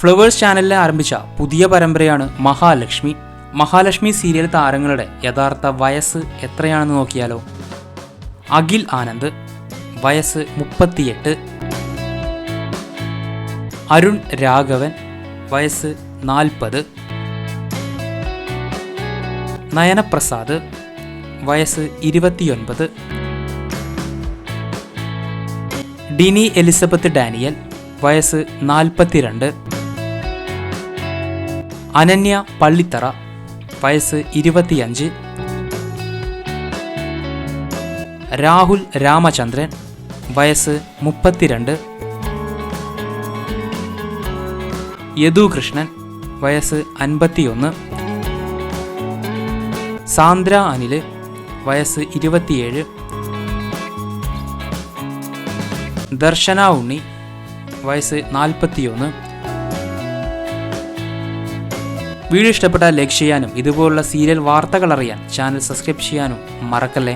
Flowers ചാനലിൽ ആരംഭിച്ച പുതിയ പരമ്പരയാണ് മഹാലക്ഷ്മി. മഹാലക്ഷ്മി സീരിയൽ താരങ്ങളുടെ യഥാർത്ഥ വയസ്സ് എത്രയാണെന്ന് നോക്കിയാലോ? അഖിൽ ആനന്ദ് വയസ്സ് മുപ്പത്തിയെട്ട്. അരുൺ രാഘവൻ വയസ്സ് നാൽപ്പത്. നയനപ്രസാദ് വയസ്സ് ഇരുപത്തിയൊൻപത്. ഡിനി എലിസബത്ത് ഡാനിയൽ വയസ്സ് നാൽപ്പത്തിരണ്ട്. അനന്യ പള്ളിത്തറ വയസ്സ് ഇരുപത്തിയഞ്ച്. രാഹുൽ രാമചന്ദ്രൻ വയസ്സ് മുപ്പത്തിരണ്ട്. യദുകൃഷ്ണൻ വയസ്സ് അൻപത്തിയൊന്ന്. സാന്ദ്ര അനിൽ വയസ്സ് ഇരുപത്തിയേഴ്. ദർശന ഉണ്ണി വയസ്സ് നാൽപ്പത്തിയൊന്ന്. വീഡിയോ ഇഷ്ടപ്പെട്ടാൽ ലൈക്ക് ചെയ്യാനും ഇതുപോലുള്ള സീരിയൽ വാർത്തകൾ അറിയാൻ ചാനൽ സബ്സ്ക്രൈബ് ചെയ്യാനും മറക്കല്ലേ?